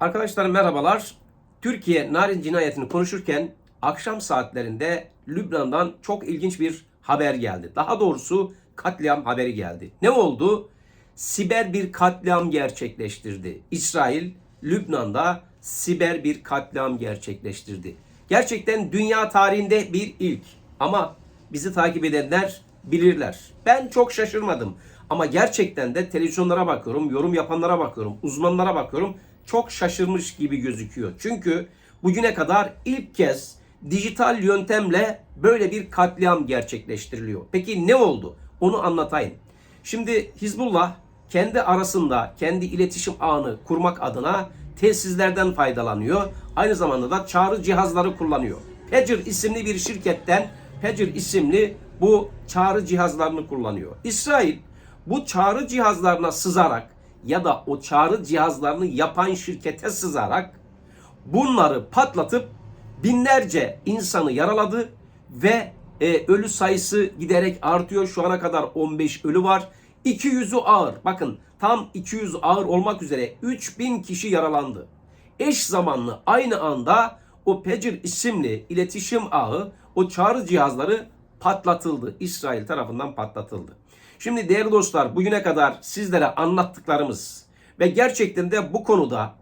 Arkadaşlar merhabalar. Türkiye narin cinayetini konuşurken akşam saatlerinde Lübnan'dan çok ilginç bir haber geldi. Daha doğrusu katliam haberi geldi. Ne oldu? Siber bir katliam gerçekleştirdi. İsrail Lübnan'da siber bir katliam gerçekleştirdi. Gerçekten dünya tarihinde bir ilk. Ama bizi takip edenler bilirler. Ben çok şaşırmadım. Ama gerçekten de televizyonlara bakıyorum, yorum yapanlara bakıyorum, uzmanlara bakıyorum. Çok şaşırmış gibi gözüküyor. Çünkü bugüne kadar ilk kez dijital yöntemle böyle bir katliam gerçekleştiriliyor. Peki ne oldu? Onu anlatayım. Şimdi Hizbullah kendi arasında kendi iletişim ağını kurmak adına tesislerden faydalanıyor. Aynı zamanda da çağrı cihazları kullanıyor. Pager isimli bir şirketten Pager isimli bu çağrı cihazlarını kullanıyor. İsrail bu çağrı cihazlarına sızarak ya da o çağrı cihazlarını yapan şirkete sızarak bunları patlatıp binlerce insanı yaraladı ve e, ölü sayısı giderek artıyor. Şu ana kadar 15 ölü var. 200'ü ağır. Bakın tam 200 ağır olmak üzere 3000 kişi yaralandı. Eş zamanlı aynı anda o Pager isimli iletişim ağı o çağrı cihazları patlatıldı. İsrail tarafından patlatıldı. Şimdi değerli dostlar bugüne kadar sizlere anlattıklarımız ve gerçekten de bu konuda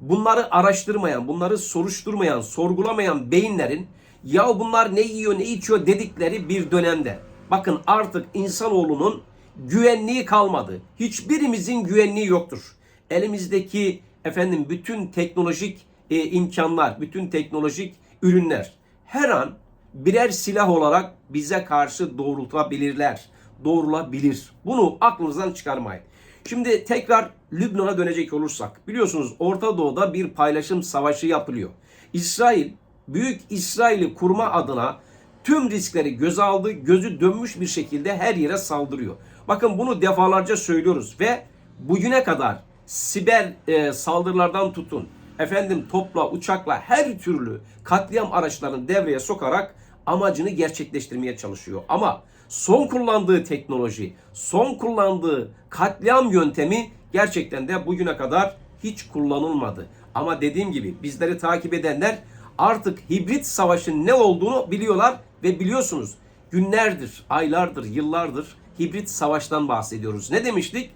bunları araştırmayan, bunları soruşturmayan, sorgulamayan beyinlerin ya bunlar ne yiyor ne içiyor dedikleri bir dönemde. Bakın artık insanoğlunun güvenliği kalmadı. Hiçbirimizin güvenliği yoktur. Elimizdeki efendim bütün teknolojik e, imkanlar, bütün teknolojik ürünler her an birer silah olarak bize karşı doğrultabilirler. Doğrulabilir. Bunu aklınızdan çıkarmayın. Şimdi tekrar Lübnan'a dönecek olursak biliyorsunuz Orta Doğu'da bir paylaşım savaşı yapılıyor. İsrail Büyük İsrail'i kurma adına tüm riskleri göze aldı, gözü dönmüş bir şekilde her yere saldırıyor. Bakın bunu defalarca söylüyoruz ve bugüne kadar siber e, saldırılardan tutun, efendim topla, uçakla her türlü katliam araçlarını devreye sokarak amacını gerçekleştirmeye çalışıyor. Ama son kullandığı teknoloji, son kullandığı katliam yöntemi gerçekten de bugüne kadar hiç kullanılmadı. Ama dediğim gibi bizleri takip edenler artık hibrit savaşın ne olduğunu biliyorlar ve biliyorsunuz günlerdir, aylardır, yıllardır hibrit savaştan bahsediyoruz. Ne demiştik?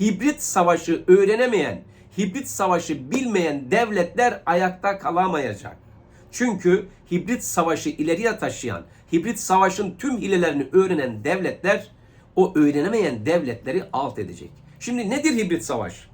Hibrit savaşı öğrenemeyen, hibrit savaşı bilmeyen devletler ayakta kalamayacak. Çünkü hibrit savaşı ileriye taşıyan, hibrit savaşın tüm hilelerini öğrenen devletler o öğrenemeyen devletleri alt edecek. Şimdi nedir hibrit savaş?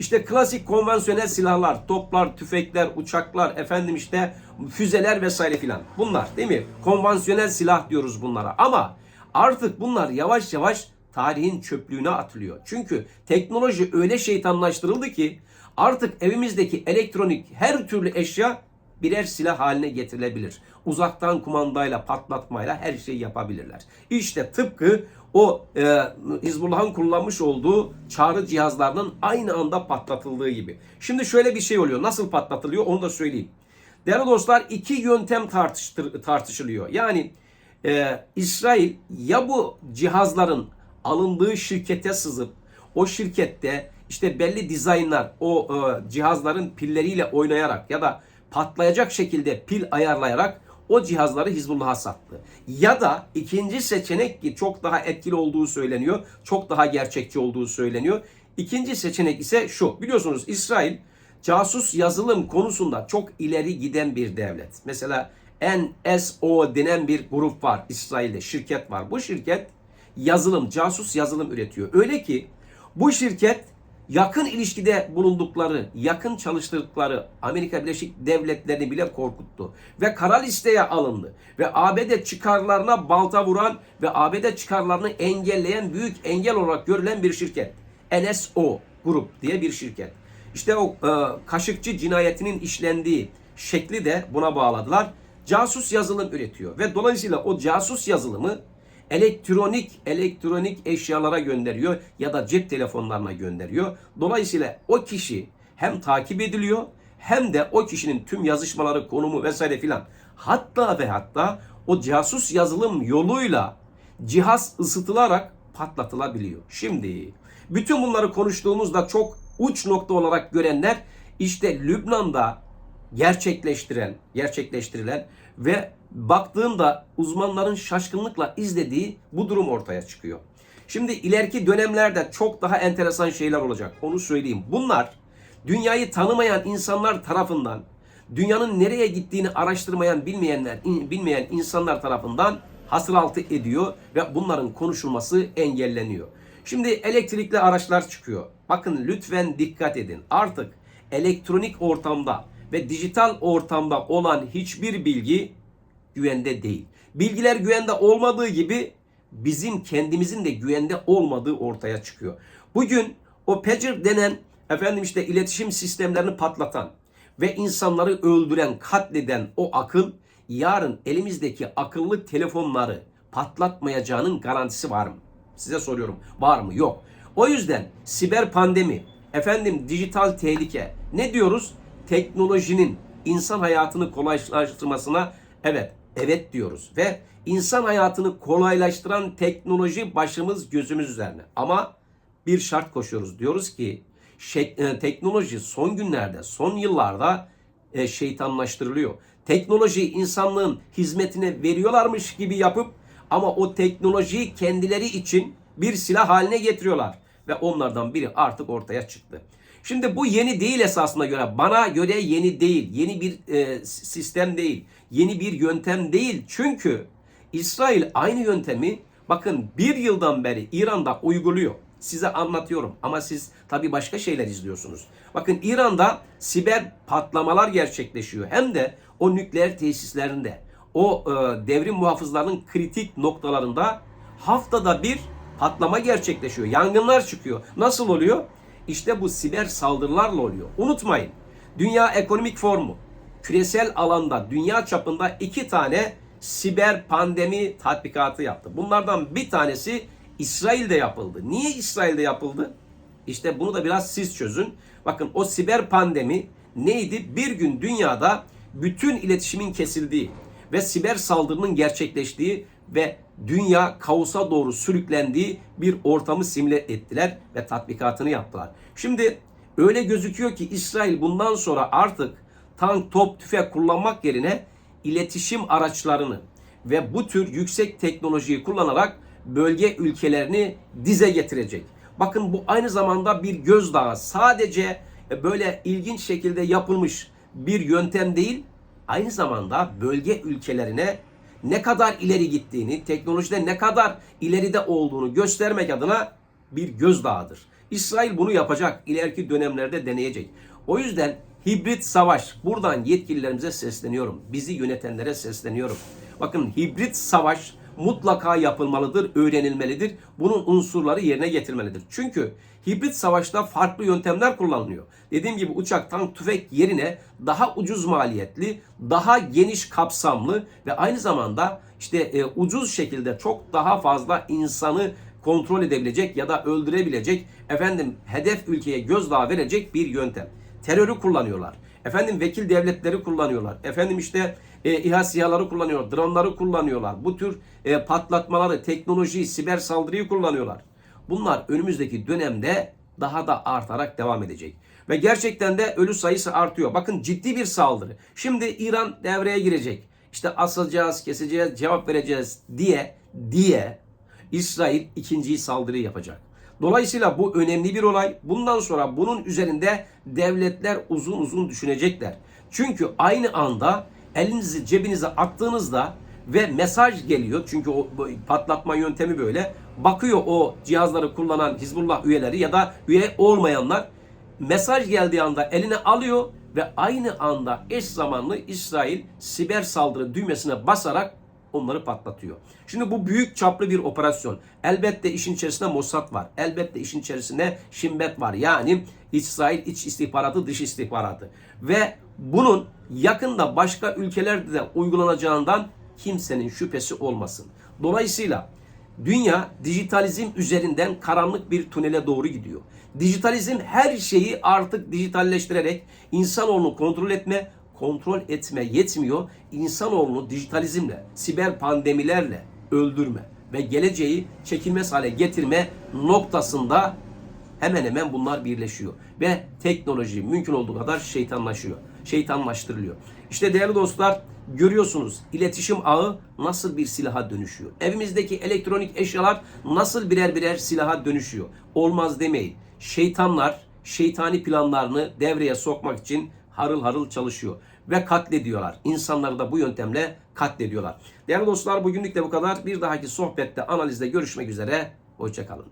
İşte klasik konvansiyonel silahlar, toplar, tüfekler, uçaklar, efendim işte füzeler vesaire filan. Bunlar değil mi? Konvansiyonel silah diyoruz bunlara. Ama artık bunlar yavaş yavaş tarihin çöplüğüne atılıyor. Çünkü teknoloji öyle şeytanlaştırıldı ki artık evimizdeki elektronik her türlü eşya birer silah haline getirilebilir. Uzaktan kumandayla, patlatmayla her şeyi yapabilirler. İşte tıpkı o e, Hizbullah'ın kullanmış olduğu çağrı cihazlarının aynı anda patlatıldığı gibi. Şimdi şöyle bir şey oluyor. Nasıl patlatılıyor onu da söyleyeyim. Değerli dostlar iki yöntem tartıştır, tartışılıyor. Yani e, İsrail ya bu cihazların alındığı şirkete sızıp o şirkette işte belli dizaynlar o e, cihazların pilleriyle oynayarak ya da patlayacak şekilde pil ayarlayarak o cihazları Hizbullah'a sattı. Ya da ikinci seçenek ki çok daha etkili olduğu söyleniyor. Çok daha gerçekçi olduğu söyleniyor. İkinci seçenek ise şu. Biliyorsunuz İsrail casus yazılım konusunda çok ileri giden bir devlet. Mesela NSO denen bir grup var İsrail'de şirket var. Bu şirket yazılım, casus yazılım üretiyor. Öyle ki bu şirket yakın ilişkide bulundukları, yakın çalıştırdıkları Amerika Birleşik Devletleri'ni bile korkuttu. Ve kara listeye alındı. Ve ABD çıkarlarına balta vuran ve ABD çıkarlarını engelleyen büyük engel olarak görülen bir şirket. NSO Grup diye bir şirket. İşte o e, Kaşıkçı cinayetinin işlendiği şekli de buna bağladılar. Casus yazılım üretiyor ve dolayısıyla o casus yazılımı elektronik elektronik eşyalara gönderiyor ya da cep telefonlarına gönderiyor. Dolayısıyla o kişi hem takip ediliyor hem de o kişinin tüm yazışmaları, konumu vesaire filan hatta ve hatta o casus yazılım yoluyla cihaz ısıtılarak patlatılabiliyor. Şimdi bütün bunları konuştuğumuzda çok uç nokta olarak görenler işte Lübnan'da gerçekleştiren, gerçekleştirilen ve baktığımda uzmanların şaşkınlıkla izlediği bu durum ortaya çıkıyor. Şimdi ileriki dönemlerde çok daha enteresan şeyler olacak. Onu söyleyeyim. Bunlar dünyayı tanımayan insanlar tarafından, dünyanın nereye gittiğini araştırmayan, bilmeyenler, bilmeyen insanlar tarafından hasıl altı ediyor ve bunların konuşulması engelleniyor. Şimdi elektrikli araçlar çıkıyor. Bakın lütfen dikkat edin. Artık elektronik ortamda ve dijital ortamda olan hiçbir bilgi güvende değil. Bilgiler güvende olmadığı gibi bizim kendimizin de güvende olmadığı ortaya çıkıyor. Bugün o pager denen efendim işte iletişim sistemlerini patlatan ve insanları öldüren, katleden o akıl yarın elimizdeki akıllı telefonları patlatmayacağının garantisi var mı? Size soruyorum. Var mı? Yok. O yüzden siber pandemi, efendim dijital tehlike ne diyoruz? Teknolojinin insan hayatını kolaylaştırmasına evet evet diyoruz ve insan hayatını kolaylaştıran teknoloji başımız gözümüz üzerine. Ama bir şart koşuyoruz. Diyoruz ki şey, e, teknoloji son günlerde, son yıllarda e, şeytanlaştırılıyor. Teknoloji insanlığın hizmetine veriyorlarmış gibi yapıp ama o teknolojiyi kendileri için bir silah haline getiriyorlar. Ve onlardan biri artık ortaya çıktı. Şimdi bu yeni değil esasına göre. Bana göre yeni değil. Yeni bir e, sistem değil. Yeni bir yöntem değil. Çünkü İsrail aynı yöntemi bakın bir yıldan beri İran'da uyguluyor. Size anlatıyorum ama siz tabii başka şeyler izliyorsunuz. Bakın İran'da siber patlamalar gerçekleşiyor. Hem de o nükleer tesislerinde, o e, devrim muhafızlarının kritik noktalarında haftada bir patlama gerçekleşiyor. Yangınlar çıkıyor. Nasıl oluyor? İşte bu siber saldırılarla oluyor. Unutmayın. Dünya Ekonomik Forumu küresel alanda dünya çapında iki tane siber pandemi tatbikatı yaptı. Bunlardan bir tanesi İsrail'de yapıldı. Niye İsrail'de yapıldı? İşte bunu da biraz siz çözün. Bakın o siber pandemi neydi? Bir gün dünyada bütün iletişimin kesildiği ve siber saldırının gerçekleştiği ve dünya kaosa doğru sürüklendiği bir ortamı simüle ettiler ve tatbikatını yaptılar. Şimdi öyle gözüküyor ki İsrail bundan sonra artık tank, top, tüfek kullanmak yerine iletişim araçlarını ve bu tür yüksek teknolojiyi kullanarak bölge ülkelerini dize getirecek. Bakın bu aynı zamanda bir gözdağı. Sadece böyle ilginç şekilde yapılmış bir yöntem değil, aynı zamanda bölge ülkelerine ne kadar ileri gittiğini, teknolojide ne kadar ileride olduğunu göstermek adına bir gözdağıdır. İsrail bunu yapacak, ileriki dönemlerde deneyecek. O yüzden hibrit savaş, buradan yetkililerimize sesleniyorum. Bizi yönetenlere sesleniyorum. Bakın hibrit savaş mutlaka yapılmalıdır, öğrenilmelidir. Bunun unsurları yerine getirmelidir. Çünkü hibrit savaşta farklı yöntemler kullanılıyor. Dediğim gibi uçak, tank, tüfek yerine daha ucuz maliyetli, daha geniş kapsamlı ve aynı zamanda işte e, ucuz şekilde çok daha fazla insanı kontrol edebilecek ya da öldürebilecek efendim hedef ülkeye gözdağı verecek bir yöntem. Terörü kullanıyorlar. Efendim vekil devletleri kullanıyorlar. Efendim işte e, İHA SİHA'ları kullanıyorlar. Dronları kullanıyorlar. Bu tür e, patlatmaları, teknolojiyi, siber saldırıyı kullanıyorlar. Bunlar önümüzdeki dönemde daha da artarak devam edecek. Ve gerçekten de ölü sayısı artıyor. Bakın ciddi bir saldırı. Şimdi İran devreye girecek. İşte asılacağız, keseceğiz, cevap vereceğiz diye diye İsrail ikinci saldırı yapacak. Dolayısıyla bu önemli bir olay. Bundan sonra bunun üzerinde devletler uzun uzun düşünecekler. Çünkü aynı anda elinizi cebinize attığınızda ve mesaj geliyor. Çünkü o patlatma yöntemi böyle. Bakıyor o cihazları kullanan Hizbullah üyeleri ya da üye olmayanlar mesaj geldiği anda eline alıyor ve aynı anda eş zamanlı İsrail siber saldırı düğmesine basarak onları patlatıyor. Şimdi bu büyük çaplı bir operasyon. Elbette işin içerisinde Mossad var. Elbette işin içerisinde Şimbet var. Yani İsrail iç istihbaratı, dış istihbaratı. Ve bunun yakında başka ülkelerde de uygulanacağından kimsenin şüphesi olmasın. Dolayısıyla dünya dijitalizm üzerinden karanlık bir tünele doğru gidiyor. Dijitalizm her şeyi artık dijitalleştirerek insanoğlunu kontrol etme, kontrol etme yetmiyor. İnsanoğlunu dijitalizmle, siber pandemilerle öldürme ve geleceği çekilmez hale getirme noktasında hemen hemen bunlar birleşiyor. Ve teknoloji mümkün olduğu kadar şeytanlaşıyor. Şeytanlaştırılıyor. İşte değerli dostlar görüyorsunuz iletişim ağı nasıl bir silaha dönüşüyor. Evimizdeki elektronik eşyalar nasıl birer birer silaha dönüşüyor. Olmaz demeyin. Şeytanlar şeytani planlarını devreye sokmak için harıl harıl çalışıyor ve katlediyorlar. İnsanları da bu yöntemle katlediyorlar. Değerli dostlar bugünlük de bu kadar. Bir dahaki sohbette analizde görüşmek üzere. Hoşçakalın.